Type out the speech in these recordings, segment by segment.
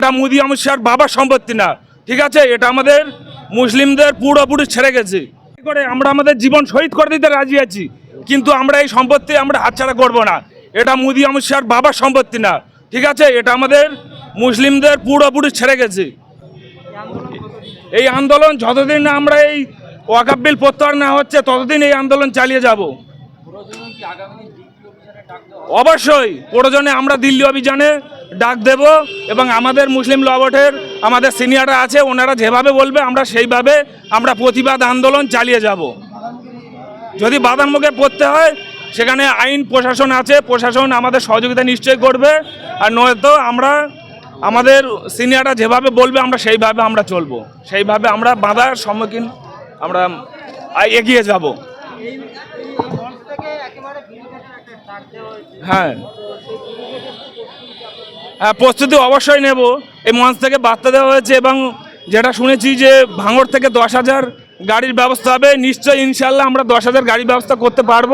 এটা মোদি অমিত শাহর বাবার সম্পত্তি না ঠিক আছে? এটা আমাদের মুসলিমদের পুরোপুরি ছেড়ে গেছে। করে? আমরা আমাদের জীবন শহীদ করে দিতে রাজি আছি কিন্তু আমরা এই সম্পত্তি আমরা হাতছাড়া করব না। এটা মোদি অমিত শাহর বাবার সম্পত্তি না ঠিক আছে? এটা আমাদের মুসলিমদের পুরোপুরি ছেড়ে গেছে। এই আন্দোলন যতদিন না আমরা এই ওয়াকাব বিল প্রত্যাহার না হচ্ছে ততদিন এই আন্দোলন চালিয়ে যাব। অবশ্যই প্রয়োজনে আমরা দিল্লি অভিযানে ডাক দেব এবং আমাদের মুসলিম লবটের আমাদের সিনিয়ররা আছে, ওনারা যেভাবে বলবে, আমরা সেইভাবে আমরা প্রতিবাদ আন্দোলন চালিয়ে যাব। যদি বাধার মুখে পড়তে হয়, সেখানে আইন, প্রশাসন আছে, প্রশাসন আমাদের সহযোগিতা নিশ্চয়ই করবে, আর নয়তো আমরা, আমাদের সিনিয়ররা যেভাবে বলবে, আমরা সেইভাবে আমরা চলবো। সেইভাবে আমরা বাধার সম্মুখীন আমরা এগিয়ে যাব। হ্যাঁ। প্রস্তুতি অবশ্যই নেব। এই মঞ্চ থেকে বার্তা দেওয়া হয়েছে এবং যেটা শুনেছি যে ভাঙড় থেকে দশ হাজার গাড়ির ব্যবস্থা হবে, নিশ্চয়ই ইনশাল্লাহ আমরা দশ হাজার গাড়ির ব্যবস্থা করতে পারব।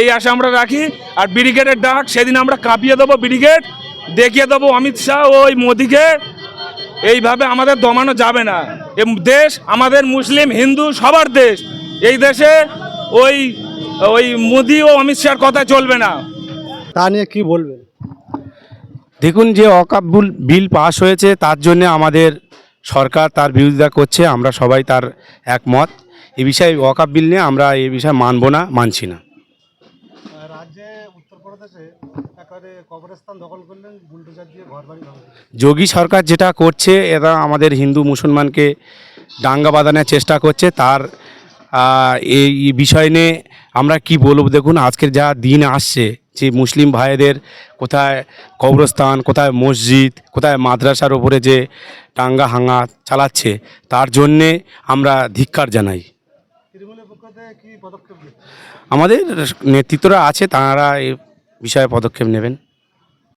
এই আশা আমরা রাখি। আর ব্রিগেডের ডাক, সেদিন আমরা কাঁপিয়ে দেবো ব্রিগেড, দেখিয়ে দেবো অমিত শাহ ওই মোদিকে। এইভাবে আমাদের দমানো যাবে না। এ দেশ আমাদের মুসলিম, হিন্দু, সবার দেশ। এই দেশে ওই ওই মোদি ও অমিত শাহর কথা চলবে না। তা নিয়ে কী বলবেন? দেখুন যে অকাবুল বিল পাশ হয়েছে তার জন্য আমাদের সরকার তার বিরোধিতা করছে আমরা সবাই তার একমত। এ বিষয়ে অকাব বিল নিয়ে আমরা এই বিষয়ে মানব না মানছি না। রাজ্যে উত্তরপ্রদেশে একেবারে কবরস্থান দখল করলেন দিয়ে যোগী সরকার যেটা করছে এরা আমাদের হিন্দু মুসলমানকে দাঙ্গা বাঁধানোর চেষ্টা করছে তার এই বিষয় নিয়ে আমরা কি বলব? দেখুন, আজকের যা দিন আসছে, যে মুসলিম ভাইদের কোথায় কবরস্থান, কোথায় মসজিদ, কোথায় মাদ্রাসার ওপরে যে টাঙ্গা হাঙ্গা চালাচ্ছে, তার জন্যে আমরা ধিক্কার জানাই। আমাদের নেতৃত্বরা আছে, তাঁরা এই বিষয়ে পদক্ষেপ নেবেন।